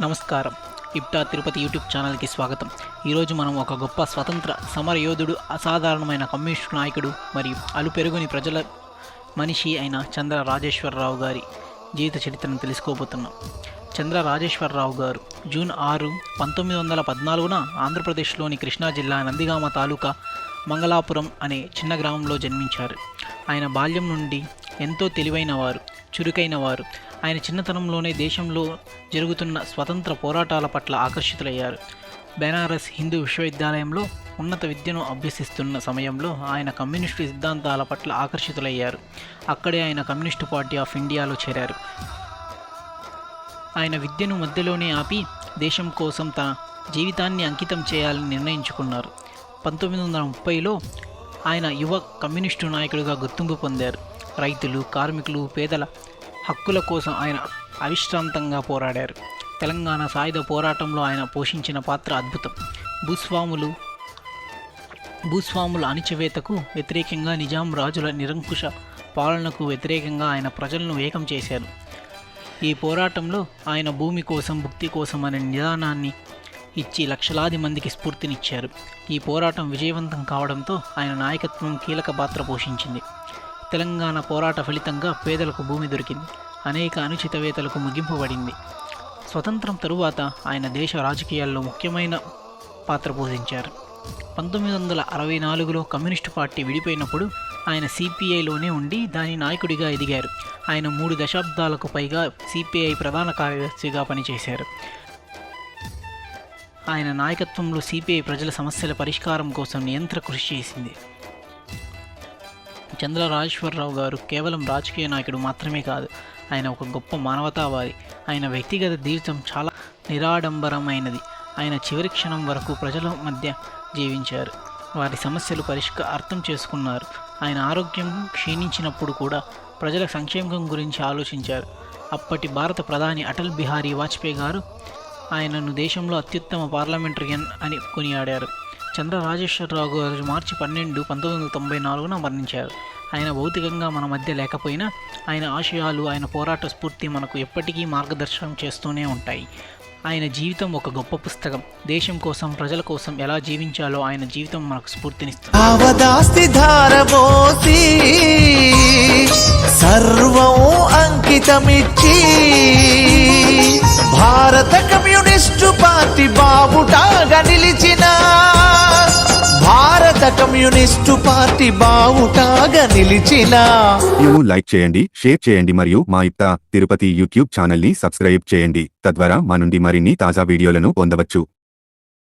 నమస్కారం. ఇప్టా తిరుపతి యూట్యూబ్ ఛానల్కి స్వాగతం. ఈరోజు మనం ఒక గొప్ప స్వతంత్ర సమర యోధుడు అసాధారణమైన కమ్యూనిస్టు నాయకుడు మరియు అలుపెరుగుని ప్రజల మనిషి అయిన చంద్ర రాజేశ్వరరావు గారి జీవిత చరిత్రను తెలుసుకోబోతున్నాం. చంద్ర రాజేశ్వరరావు గారు జూన్ ఆరు పంతొమ్మిది వందల పద్నాలుగున ఆంధ్రప్రదేశ్లోని కృష్ణా జిల్లా నందిగామ తాలూకా మంగళాపురం అనే చిన్న గ్రామంలో జన్మించారు. ఆయన బాల్యం నుండి ఎంతో తెలివైన వారు చురుకైన వారు ఆయన చిన్నతనంలోనే దేశంలో జరుగుతున్న స్వతంత్ర పోరాటాల పట్ల ఆకర్షితులయ్యారు. బెనారస్ హిందూ విశ్వవిద్యాలయంలో ఉన్నత విద్యను అభ్యసిస్తున్న సమయంలో ఆయన కమ్యూనిస్టు సిద్ధాంతాల పట్ల ఆకర్షితులయ్యారు. అక్కడే ఆయన కమ్యూనిస్టు పార్టీ ఆఫ్ ఇండియాలో చేరారు. ఆయన విద్యను మధ్యలోనే ఆపి దేశం కోసం తన జీవితాన్ని అంకితం చేయాలని నిర్ణయించుకున్నారు. పంతొమ్మిది వందల ముప్పైలో ఆయన యువ కమ్యూనిస్టు నాయకుడిగా గుర్తింపు పొందారు. రైతులు కార్మికులు పేదల హక్కుల కోసం ఆయన అవిశ్రాంతంగా పోరాడారు. తెలంగాణ సాయుధ పోరాటంలో ఆయన పోషించిన పాత్ర అద్భుతం. భూస్వాములు భూస్వాముల అణిచివేతకు వ్యతిరేకంగా నిజాం రాజుల నిరంకుశ పాలనకు వ్యతిరేకంగా ఆయన ప్రజలను ఏకం చేశారు. ఈ పోరాటంలో ఆయన భూమి కోసం భుక్తి కోసం అనే నిదానాన్ని ఇచ్చి లక్షలాది మందికి స్ఫూర్తినిచ్చారు. ఈ పోరాటం విజయవంతం కావడంతో ఆయన నాయకత్వం కీలక పాత్ర పోషించింది. తెలంగాణ పోరాట ఫలితంగా పేదలకు భూమి దొరికింది. అనేక అనుచితవేతలకు ముగింపబడింది. స్వతంత్రం తరువాత ఆయన దేశ రాజకీయాల్లో ముఖ్యమైన పాత్ర పోషించారు. పంతొమ్మిది వందల అరవై నాలుగులో కమ్యూనిస్టు పార్టీ విడిపోయినప్పుడు ఆయన సిపిఐలోనే ఉండి దాని నాయకుడిగా ఎదిగారు. ఆయన మూడు దశాబ్దాలకు పైగా సిపిఐ ప్రధాన కార్యదర్శిగా పనిచేశారు. ఆయన నాయకత్వంలో సిపిఐ ప్రజల సమస్యల పరిష్కారం కోసం నియంత్ర కృషి చేసింది. చంద్ర రాజేశ్వరరావు గారు కేవలం రాజకీయ నాయకుడు మాత్రమే కాదు ఆయన ఒక గొప్ప మానవతావాది. ఆయన వ్యక్తిగత జీవితం చాలా నిరాడంబరమైనది. ఆయన చివరి క్షణం వరకు ప్రజల మధ్య జీవించారు. వారి సమస్యలు పరిష్క అర్థం చేసుకున్నారు. ఆయన ఆరోగ్యం క్షీణించినప్పుడు కూడా ప్రజల సంక్షేమం గురించి ఆలోచించారు. అప్పటి భారత ప్రధాని అటల్ బిహారీ వాజ్పేయి గారు ఆయనను దేశంలో అత్యుత్తమ పార్లమెంటరియన్ అని కొనియాడారు. చంద్ర రాజేశ్వరరావు గారు మార్చి పన్నెండు పంతొమ్మిది వందల తొంభై నాలుగున మరణించారు. ఆయన భౌతికంగా మన మధ్య లేకపోయినా ఆయన ఆశయాలు ఆయన పోరాట స్ఫూర్తి మనకు ఎప్పటికీ మార్గదర్శనం చేస్తూనే ఉంటాయి. ఆయన జీవితం ఒక గొప్ప పుస్తకం. దేశం కోసం ప్రజల కోసం ఎలా జీవించాలో ఆయన జీవితం మనకు స్ఫూర్తినిస్తుంది. సర్వం అంకితమిచ్చి భారత కమ్యూనిస్టు పార్టీ బాబుటాగా నిలిచి కమ్యూనిస్టు పార్టీ బావుటాగా నిలిచిన. మేము లైక్ చేయండి షేర్ చేయండి మరియు మా ఇప్తా తిరుపతి యూట్యూబ్ ఛానల్ని సబ్స్క్రైబ్ చేయండి. తద్వారా మా నుండి మరిన్ని తాజా వీడియోలను పొందవచ్చు.